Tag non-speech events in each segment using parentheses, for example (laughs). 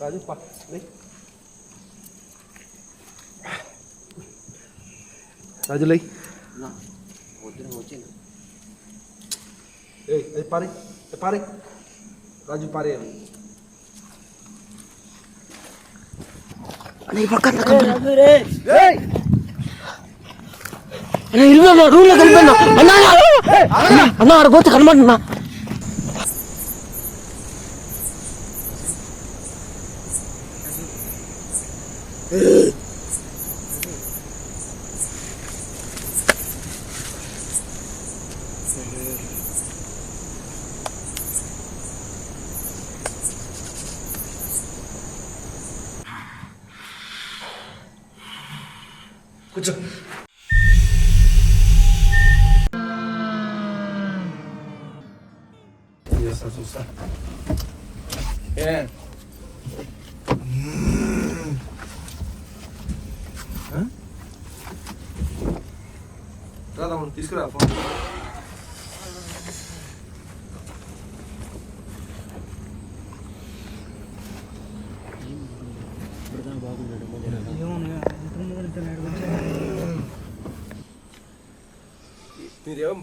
రాజు పా లే. రాజు లై ఏ అది పారే ఏ పారే రాజు పారే ఇల్లు రూమ్లో కలిపాను అన్నా అన్నా, అన్నా ఆడ పోతే కనబడుతున్నా కూర్చో. చూస్తా. ఏ? రాదా మనం తీసుకురా ఫోన్.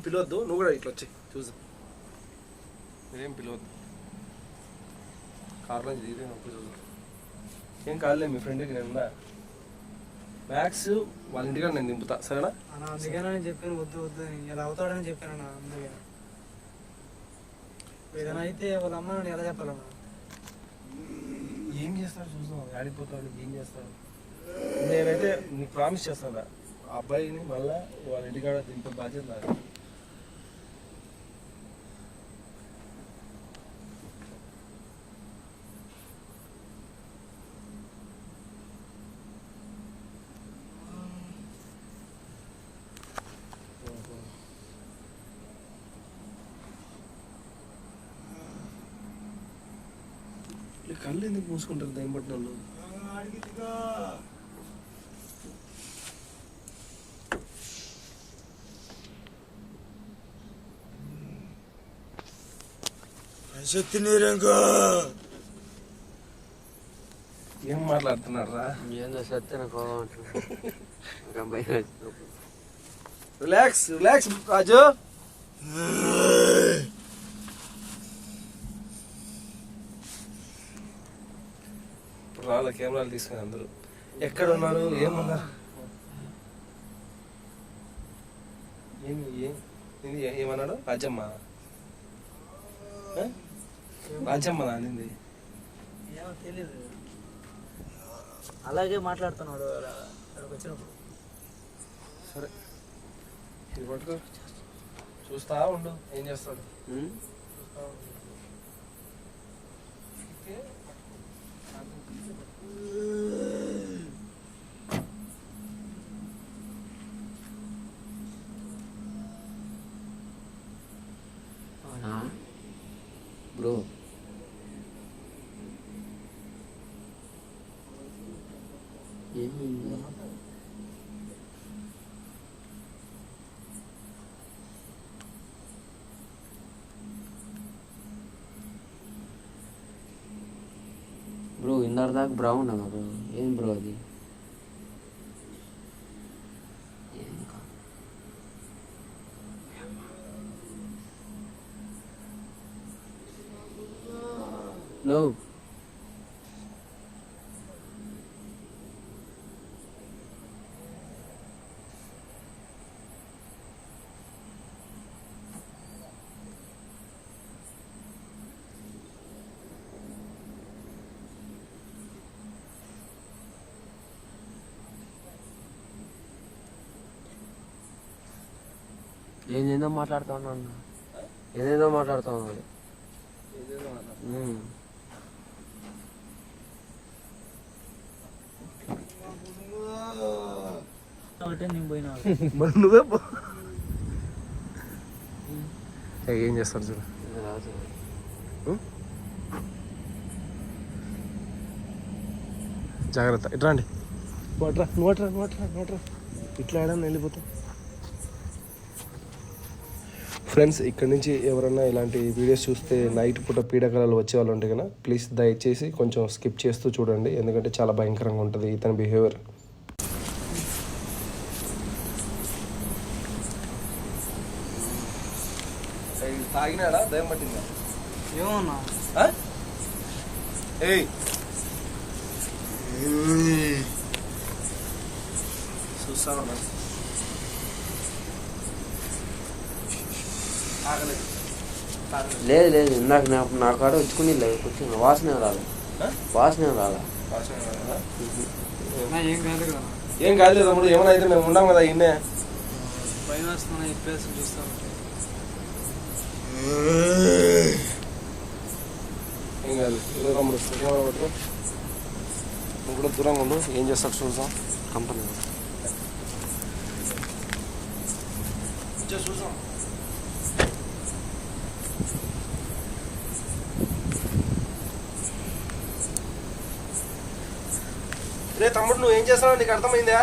పిలవద్దు. నువ్వు కూడా ఇట్లా వచ్చి చూద్దాం మీరేం పిలవద్దు. కార్లో దిగితే నొప్పి చూద్దాం ఏం కాదులే మీ ఫ్రెండ్కి నేను మ్యాథ్స్ వాళ్ళ ఇంటికాడ నేను దింపుతా. సరేనా? అన్న అందుకేనా నేను చెప్పాను వద్దు వద్దు ఇలా అవుతాడని చెప్పాను అన్న అందుకే. ఏదైనా అయితే వాళ్ళ అమ్మ నన్ను ఎలా చెప్పాలన్నా? ఏం చేస్తాడు చూద్దాం ఆడిపోతాడు ఏం చేస్తాడు? నేనైతే నీకు ప్రామిస్ చేస్తాను ఆ అబ్బాయిని మళ్ళా వాళ్ళ ఇంటికాడ దింపే బాధ్యత నాది ఈ కళ్ళు ఎందుకు మూసుకుంటారు వాళ్ళు శక్తి నీరంగా. ఏం మాట్లాడుతున్నారా ఏందో సత్యన రిలాక్స్ రిలాక్స్ రాజు. వాళ్ళ కెమెరాలు తీసుకుని అందరూ. ఎక్కడ ఉన్నారు ఏమన్నారు ఏమన్నాడు? రాజమ్మ? రాజమ్మ నానింది తెలియదు అలాగే మాట్లాడుతున్నాడు అలా అక్కడికి వచ్చినప్పుడు. సరే. ఇది పట్టుకో. చూస్తా ఉండు. ఏం చేస్తాడు చూస్తా ఉండు. బ్రో ఏమైంది బ్రో ఇందాక దాకా బ్రౌన్ అన్న బ్రో ఏం బ్రో ఏదేదో మాట్లాడుతా ఉన్నా అన్న ఏదేదో మాట్లాడుతా ఉన్నాడు మరి (laughs) నువ్వే. ఏ, చేస్తాడు చూడు. జాగ్రత్త. ఇట్రా అండి నోట్రా నోట్రా నోట్రా నోట్రా ఇట్లా ఆడని వెళ్ళిపోతాం ఫ్రెండ్స్ ఇక్కడ నుంచి ఎవరైనా ఇలాంటి వీడియోస్ చూస్తే నైట్ పూట పీడకలలు వచ్చే వాళ్ళు ఉంటే కనుక ప్లీజ్ దయచేసి కొంచెం స్కిప్ చేస్తూ చూడండి. ఎందుకంటే చాలా భయంకరంగా ఉంటుంది ఇతని బిహేవియర్ తాగినాడా? దయం పట్టిందా? ఏమన్నా? ఏయ్! చూస్తాను లేదు లేదు. ఇందాక నా నా కాడ వచ్చుకుని కూర్చున్నా వాసన రాలే? వాసన రాలే. ఏం కాదు కదా. ఏం కాదు తమ్ముడు. ఏమైనా అయితే మేము ఉన్నాం కదా ఇన్నే. భయం వేస్తున్నా ఇప్పేసి చూస్తా. ఉంటే ఏం కాదు. తమ్ముడు నువ్వు కూడా దూరంగా ఉండు. ఏం చేస్తాడు చూద్దాం. కంపెనీ. చూసాం రే తమ్ముడు నువ్వు ఏం చేస్తావు నీకు అర్థమైందా?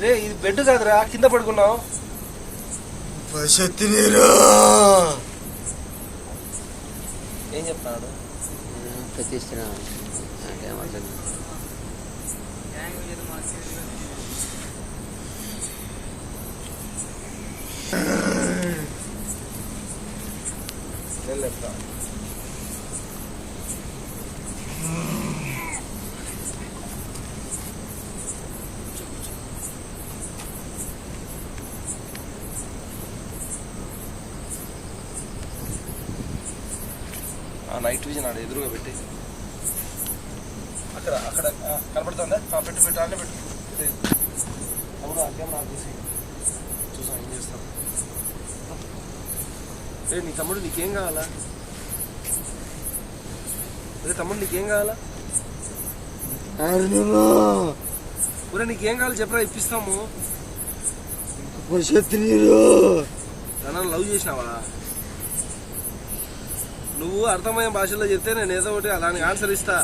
రే ఇది బెడ్ కాదురా కింద పడుకున్నావు. ఏం చెప్తున్నాడు? ప్రతిష్ఠ నాకేం Let's go. పెట్టు. అవును? కెమెరా చేసి చూసాం ఏం చేస్తాం. నీ తమ్ముడు నీకేం కావాలా? అదే తమ్ముడు నీకేం కావాలా? ఊరే నీకేం కావాలి చెప్పరా ఇప్పిస్తాము. తనని లవ్ చేసినావా? నువ్వు అర్థమయ్యే భాషలో చెప్తే నేను ఏదో ఒకటి దానికి ఆన్సర్ ఇస్తా.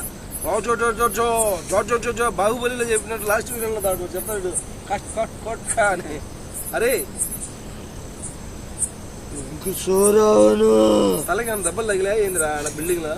జో బాహుబలిలో చెప్పినట్టు లాస్ట్ వీడియోలో దాడు చెప్పాడు. కట్ కట్ కట్ అని. అరే తలకి దెబ్బలు తగిలాయి ఏందిరా బిల్డింగ్లో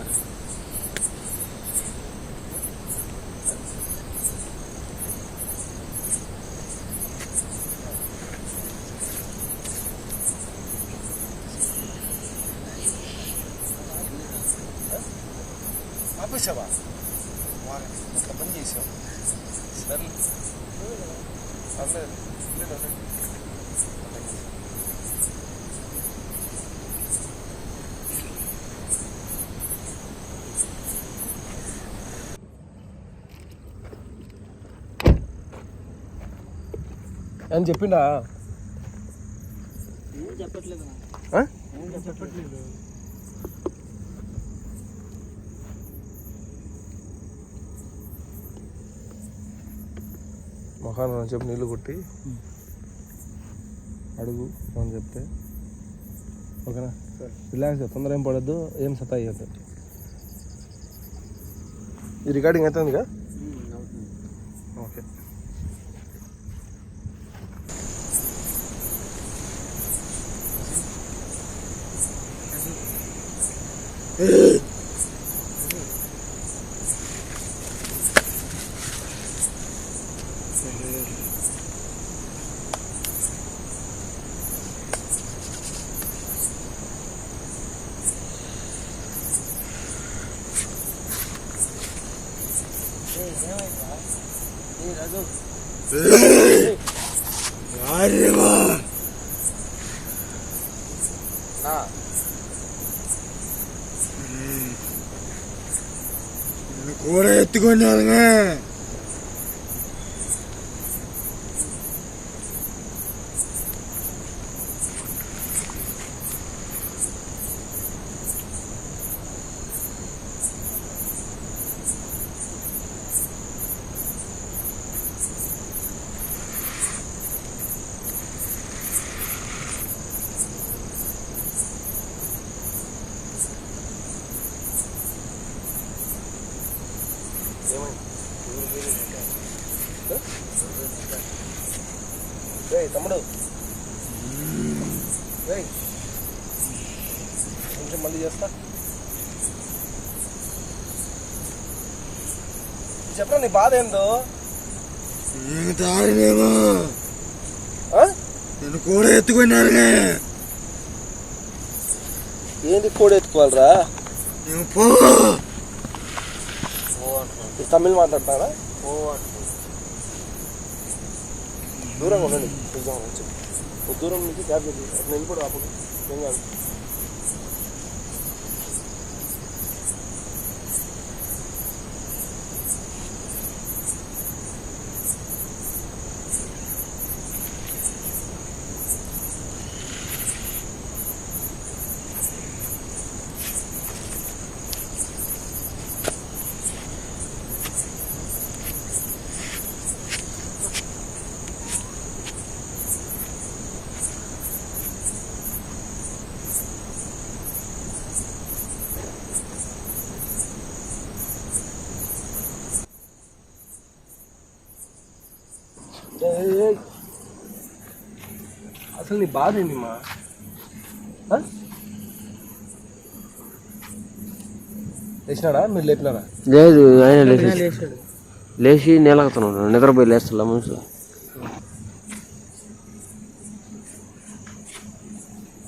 అని చెప్పిండా? చెప్పట్లేదు చెప్పట్లేదు. మొఖాన్ని అని చెప్పి నీళ్ళు కొట్టి అడుగు అని చెప్తే. ఓకేనా? రిలాక్స్ తొందర ఏం పడద్దు ఏం సతా అయ్యద్దు ఈ రికార్డింగ్ అవుతుందిగా ఓకే. కూర (laughs) తమ్ముడు. ఏయ్. కొంచెం మళ్ళీ చేస్తా. చెప్పరా నీ బాధ ఏందో? ఆ? నేను కూడా ఎత్తుకున్నారుగా ఏంది కోడి ఎత్తుకోవాలరా? నేను పో. తమిళ్ మాట్లాడతారా దూరంగా ఉండండి. కొంచెం వచ్చి దూరం నుంచి క్యాబ్ అప్పుడు అట్లా వెళ్ళిపోడు అప్పుడు ఏం కాదు. అసలు నీ బాధ ఏంది మా? లేచినాడా? మీరు లేపినారా? లేదు ఆయన లేచి లేచి నీలగుతున్నాడు. నిద్రపోయి లేస్తా మనుషులు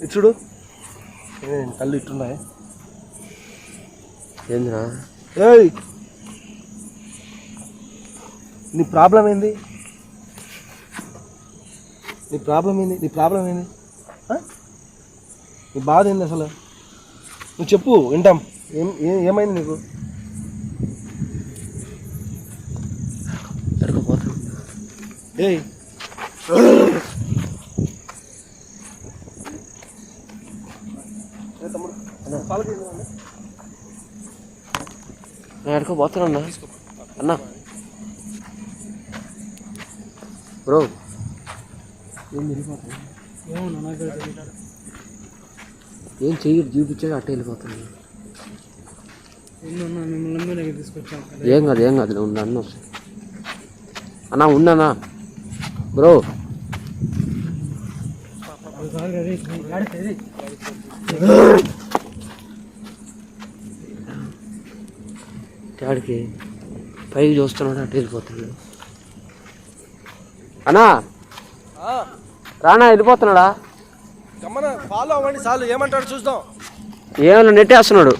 ఇటు చూడు. ఏం కళ్ళు ఇట్టున్నాయి. ఏందిరా? ఏయ్! నీ ప్రాబ్లం ఏంది? నీ ప్రాబ్లం ఏంది? నీ ప్రాబ్లం ఏంది? నీ బాధ ఏంది అసలు? నువ్వు చెప్పు వింటాం. ఏం ఏ- ఏమైంది నీకు? ఏయ్. ఏ. నేను ఎడకపోతానన్నా అన్నా. బ్రో ఏం తెలియదు. ఏం చెయ్యి చూపించాడు అట్టే తీసుకొచ్చాం. ఏం కాదు ఏం కాదు ఉండు అన్న. అన్నా ఉన్నానా బ్రో. డాడికి పైకి చూస్తున్నాడు అటు వెళ్ళిపోతున్నాడు అన్నా. రానా వెళ్ళిపోతున్నాడా? గమ్మన ఫాలో అవ్వండి చాలు. ఏమంటాడు చూద్దాం. ఏమన్నా నెట్టేస్తున్నాడు?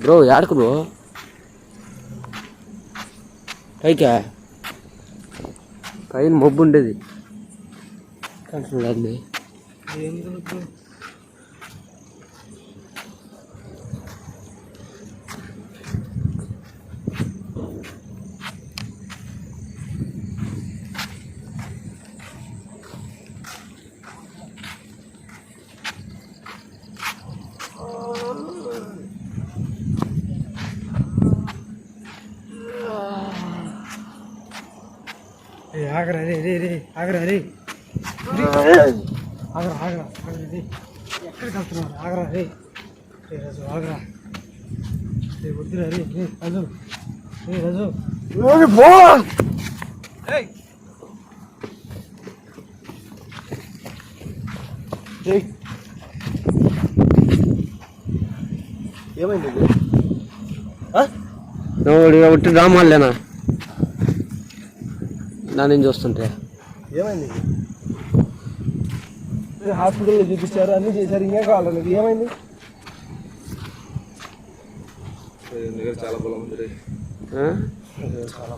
Bro యాడకు bro? పైకా? పైన మబ్బు ఉండేది. కంటున్నాడు ఏం తెలుసు ఏ ఆగరా రే రే రే ఆగరా రే. ఆగరా ఆగరా ఆగరా ఎక్కడికి వెళ్తున్నావు? ఆగరా రే. రే రజు ఆగరా. రే వద్దురా రే. రే రజు. రే రజు. ఏమైంది ఒకటి డ్రామాలేనా నేను చూస్తుంటే. ఏమైంది? హాస్పిటల్లో చూపించారు? అన్నీ చేశారు ఇంకేం కావాలి నీకు ఏమైంది? చాలా బలం ఉంది? చాలా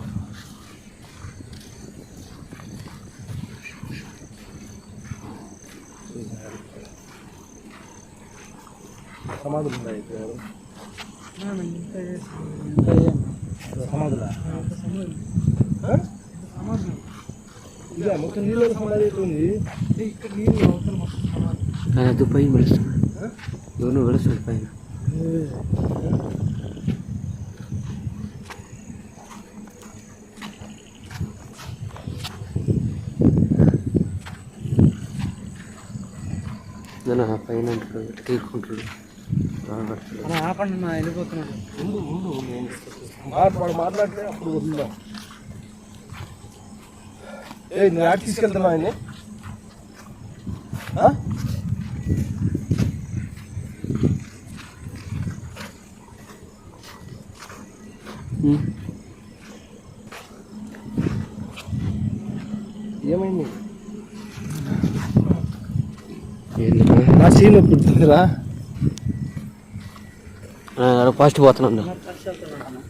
సమాధులు? ఉన్నాయి ఇక్కడ. సమాధులా ఆ? ఇదే మొత్తం నీళ్ళ సమాధి అయితే ఉంది ఇక్కడ నీళ్ళు అవతల మొత్తం సమాధి. ఆయన అది పైన పిలుస్తున్నాడు ఎవరిని పిలుస్తాడు పైన నేను ఆ పైన అంటాడు తీసుకుంటాడు అన్న ఆపండి అన్న వెళ్ళిపోతున్నాడు ఉండు ఉండు నేను మా- వాడు మాట్లాడితే అప్పుడు వదులుదాం ఏ నువ్వు యాడ్ తీసుకెళ్తున్నావు ఆయన్ని? ఏమైంది? నా సీన్ పుడుతుందిరా ఫస్ట్ పోతున్నాను ఏ, ఆగు, ఆగు, ఆగు,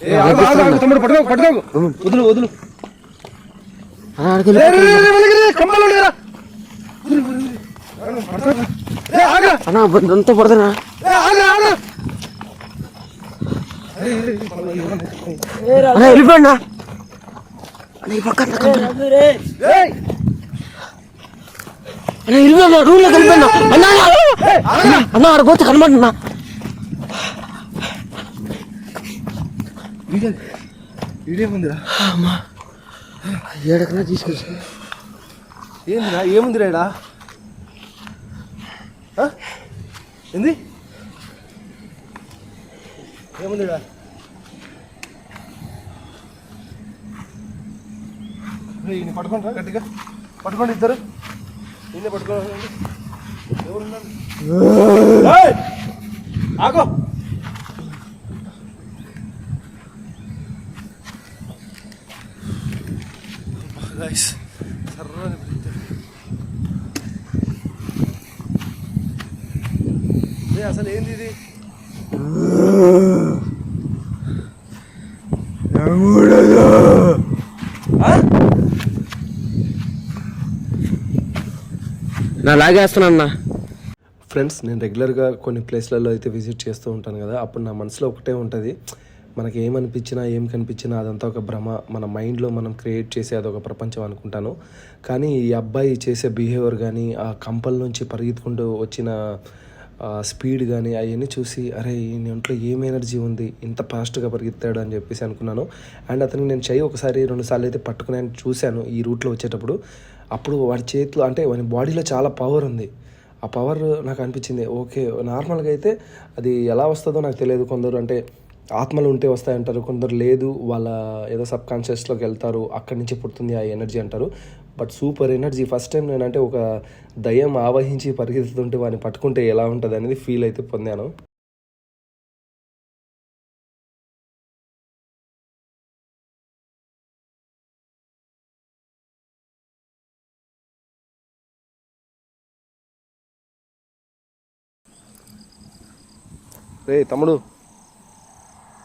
తమ్ముడు పట్టుకో పట్టుకో. వదులు వదులు. అన్న అంతా ఆగు. అన్న వెళ్ళిపోయినా అన్న ఈ పక్క అన్న వెళ్ళిపోయినా రూమ్లోకి వెళ్ళిపోయినా అన్న అన్న, ఆడ పోతే కనబడుతున్నా వీడే- వీడేముందిరా ఏడకన్నా తీసుకొచ్చి. ఏందిరా ఏముంది రేడా ఏంది? ఏముందిరా? ఈయన పట్టుకుంటారా గట్టిగా. పట్టుకోండి ఇద్దరు. ఈయన పట్టుకోండి ఎవరున్నారు! ఆగో గైస్ సర్రని బ్రీత్ ఏ అసలు ఏంది ఇది? నా లాగేస్తున్నా అన్న. ఫ్రెండ్స్ నేను రెగ్యులర్గా కొన్ని ప్లేస్లలో అయితే విజిట్ చేస్తూ ఉంటాను కదా అప్పుడు నా మనసులో ఒకటే ఉంటుంది మనకి ఏమనిపించినా ఏం కనిపించినా అదంతా ఒక భ్రమ మన మైండ్లో మనం క్రియేట్ చేసే అదొక ప్రపంచం అనుకుంటాను. కానీ ఈ అబ్బాయి చేసే బిహేవియర్ కానీ ఆ కంపల్ నుంచి పరిగెత్తుకుంటూ వచ్చిన స్పీడ్ కానీ అవన్నీ చూసి అరే ఈయన ఒంట్లో ఏం ఎనర్జీ ఉంది? ఇంత ఫాస్ట్గా పరిగెత్తాడు అని చెప్పేసి అనుకున్నాను. అండ్ అతనికి నేను చెయ్యి ఒకసారి రెండుసార్లు అయితే పట్టుకున్నాను చూశాను ఈ రూట్లో వచ్చేటప్పుడు. అప్పుడు వాడి చేతిలో అంటే వాడి బాడీలో చాలా పవర్ ఉంది. ఆ పవర్ నాకు అనిపించింది ఓకే నార్మల్గా అయితే అది ఎలా వస్తుందో నాకు తెలియదు. కొందరు అంటే ఆత్మలు ఉంటే వస్తాయంటారు కొందరు లేదు వాళ్ళ ఏదో సబ్ కాన్షియస్లోకి వెళ్తారు అక్కడి నుంచి పుడుతుంది ఆ ఎనర్జీ అంటారు. But super energy. First time నేనంటే ఒక దయ్యం ఆవహించి పరిగెత్తుతుంటే వాడిని పట్టుకుంటే ఎలా ఉంటుంది అనేది ఫీల్ అయితే పొందాను. రే తమ్ముడు.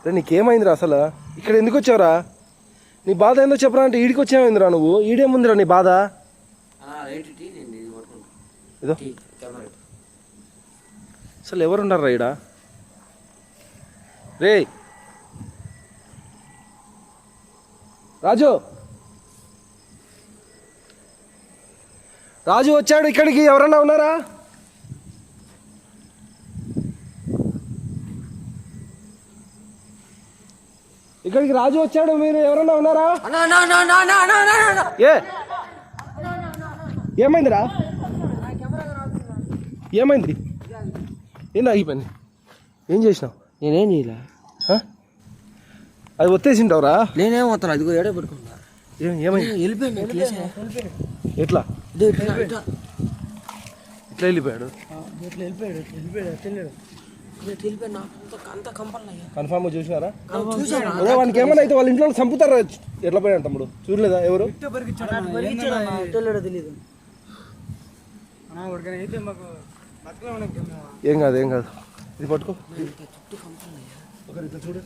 రే నీకేమైందిరా అసలు? ఇక్కడ ఎందుకు వచ్చావురా? నీ బాధ ఏందో చెప్పరా అంటే ఈడికి వచ్చామైందిరా నువ్వు? ఈడేముందిరా నీ బాధ? ఏదో అసలు ఎవరున్నారా ఈడ? రే రాజు. రాజు వచ్చాడు ఇక్కడికి. ఎవరన్నా ఉన్నారా? ఇక్కడికి రాజు వచ్చాడు మీరు ఎవరన్నా ఉన్నారా? ఏ? ఏమైందిరా? ఏమైంది? ఏంది ఆగిపోయింది ఏం చేసినావు? నేనేం చేయలే? అది ఒత్తేసింటావురా? నేనేం వస్తాను అదిగో ఏడే పెట్టుకున్నా ఏం ఏమైంది? ఎట్లా? ఇట్లా వెళ్ళిపోయాడు? ఇట్లా వెళ్ళిపోయాడు వెళ్ళిపోయాడు. కన్ఫామ్గా చూసినారా? చూసాను అదే వానికి ఏమైనా అయితే వాళ్ళ ఇంట్లో చంపుతారా? ఎట్లా పోయాడు తమ్ముడు? చూడలేదా ఎవరు? ఏం కాదు ఏం కాదు. ఇది పట్టుకో. చూడు.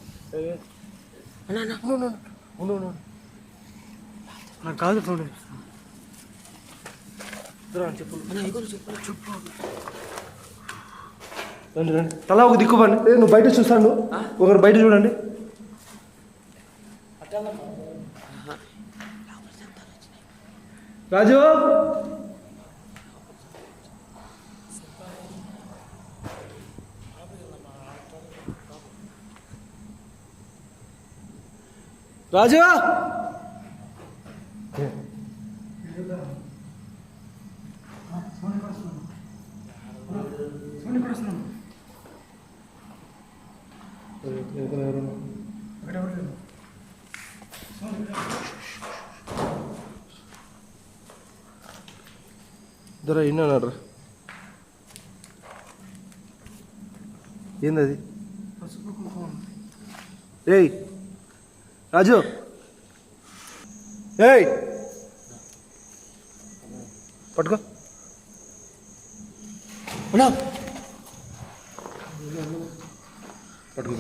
నాకు కాదు చూడు. ఇద్దరు చెప్పు అన్నా ఇగో చెప్పు. చెప్పు. రండి రండి. తలా ఒక దిక్కు పండి నువ్వు బయట చూస్తాను ఒకరు బయట చూడండి. రాజు! రాజు! దొర ఇన్నాడు ఏంది అది ఏయ్ రాజు. ఏయ్. పట్టుకో. పట్టుకో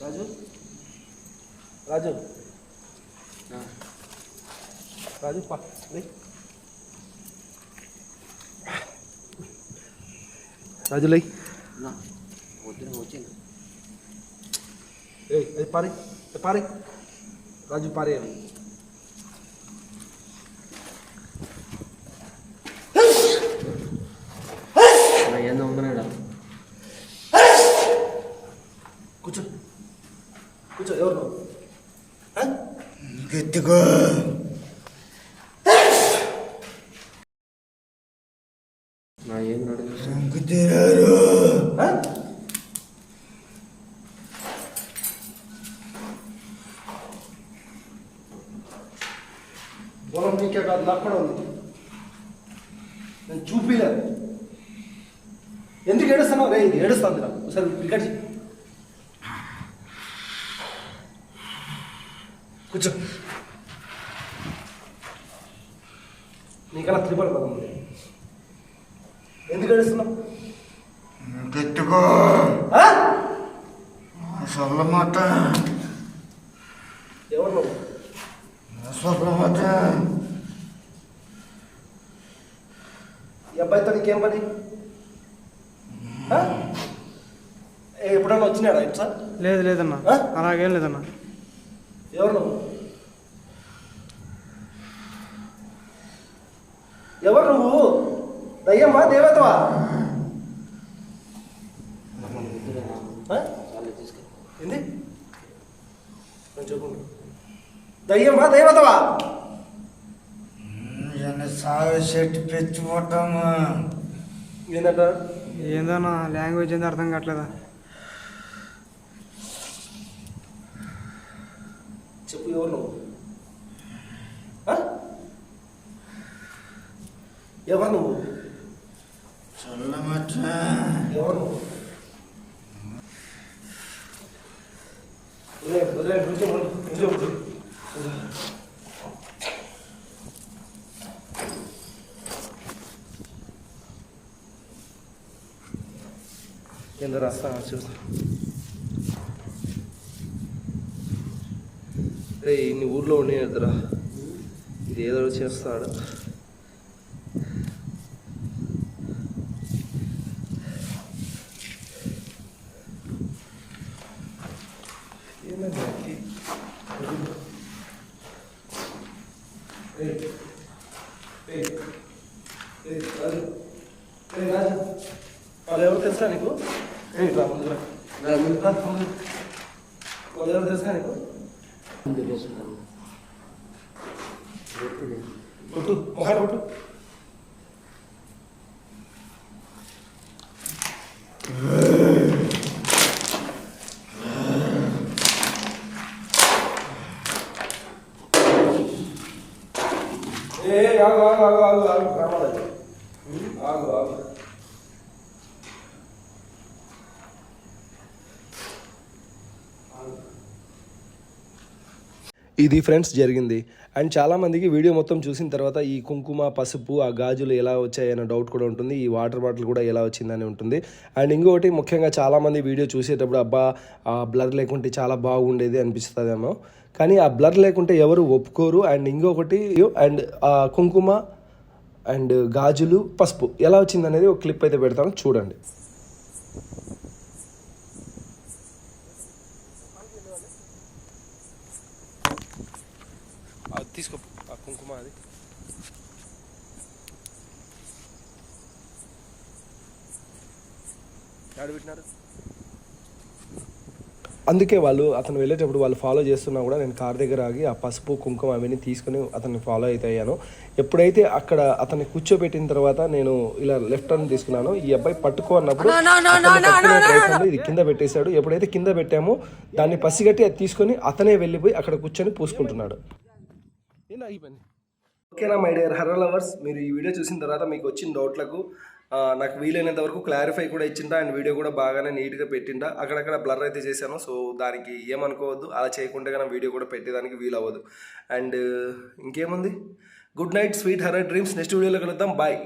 రాజు రాజు రాజు పా లే. రాజు లై ఏయ్ అది పారి అది పారి రాజు పారే ఏందో ఉందన్నాడా కూర్చో కూర్చో ఎవరు నువ్వు? ఆ? ఎత్తుకో నా ఏం నడుగు సంకుతిరారు ఆ? పొలం నీకే కాదు నాకు కూడా ఉంది నేను చూపిలేదు ఎందుకు ఏడుస్తున్నావు రే ఇది ఏడుస్తుంది నాకు ఒకసారి రికార్డ్ చేయి కూర్చో నీకన్నా త్రిపల్ పదం ఉంది ఎందుకు ఏడుస్తున్నావు? ఆ? సొల్లమాట ఎవరు సొల్లమాట ఈ అబ్బాయితో నీకేం పని? ఎప్పుడన్నా వచ్చినాడా ఇటు సార్ లేదు లేదన్నా? అలాగేం లేదన్నా. ఎవరు నువ్వు? ఎవరు నువ్వు? దయ్యమ్మా దేవతవా? ఏంది? నేను చెప్పుకుంటా దయ్యమ్మా దేవతవా ఏందన్నా లాంగ్వేజ్ ఏందో అర్థం కావట్లేదా? చెప్పు ఎవరు నువ్వు? ఎవరు నువ్వు? ఎవరు కింద రాస్తా చూస్తా రే ఇన్ని ఊర్లో ఉండేదిరా ఇది ఏదో చేస్తాడు. ఏమైంది వాడికి? ఏయ్, ఏయ్, ఏయ్, రాజు. ఏయ్, రాజు. వాళ్ళు ఎవరు తెలుసా నీకు ఏయ్, రా ముందుకు రా. రా, ముందుకు రా, ముందుకు. వాళ్ళు ఎవరు తెలుసా నీకు కొట్టు మొహాలు కొట్టు ఏ ఆగు ఆగు ఆగు ఆగు ఆగు రామారాజు ఆగు ఆగు ఇది ఫ్రెండ్స్ జరిగింది. అండ్ చాలామందికి వీడియో మొత్తం చూసిన తర్వాత ఈ కుంకుమ పసుపు ఆ గాజులు ఎలా వచ్చాయన్న డౌట్ కూడా ఉంటుంది. ఈ వాటర్ బాటిల్ కూడా ఎలా వచ్చిందని ఉంటుంది. అండ్ ఇంకొకటి ముఖ్యంగా చాలామంది వీడియో చూసేటప్పుడు అబ్బా బ్లర్ లేకుంటే చాలా బాగుండేది అనిపిస్తుందేమో. కానీ ఆ బ్లర్ లేకుంటే ఎవరు ఒప్పుకోరు. అండ్ ఇంకొకటి అండ్ ఆ కుంకుమ అండ్ గాజులు పసుపు ఎలా వచ్చిందనేది ఒక క్లిప్ అయితే పెడతాను. చూడండి తీసుకో ఆ కుంకుమ అది ఆడ పెట్టినారు అందుకే వాళ్ళు అతను వెళ్ళేటప్పుడు వాళ్ళు ఫాలో చేస్తున్నా కూడా నేను కార్ దగ్గర ఆగి ఆ పసుపు కుంకుమ అవన్నీ తీసుకుని అతన్ని ఫాలో అయితే అయ్యాను ఎప్పుడైతే అక్కడ అతన్ని కూర్చోబెట్టిన తర్వాత నేను ఇలా లెఫ్ట్ టర్న్ తీసుకున్నాను ఈ అబ్బాయి పట్టుకో అన్నప్పుడు ఇది కింద పెట్టేశాడు. ఎప్పుడైతే కింద పెట్టామో దాన్ని పసిగట్టి అది తీసుకొని అతనే వెళ్ళిపోయి అక్కడ కూర్చొని పూసుకుంటున్నాడు. ఓకేనా మై డియర్ హర్రర్ లవర్స్? మీరు ఈ వీడియో చూసిన తర్వాత మీకు వచ్చిన డౌట్లకు నాకు వీలైనంత వరకు క్లారిఫై కూడా ఇచ్చిందా? అండ్ వీడియో కూడా బాగానే నీట్గా పెట్టిండా అక్కడక్కడ బ్లర్ అయితే చేశాను. సో దానికి ఏమనుకోవద్దు. అలా చేయకుండా కానీ వీడియో కూడా పెట్టేదానికి వీలవ్వదు. అండ్ ఇంకేముంది? Good night sweet horror dreams next వీడియోలో కలుద్దాం. బాయ్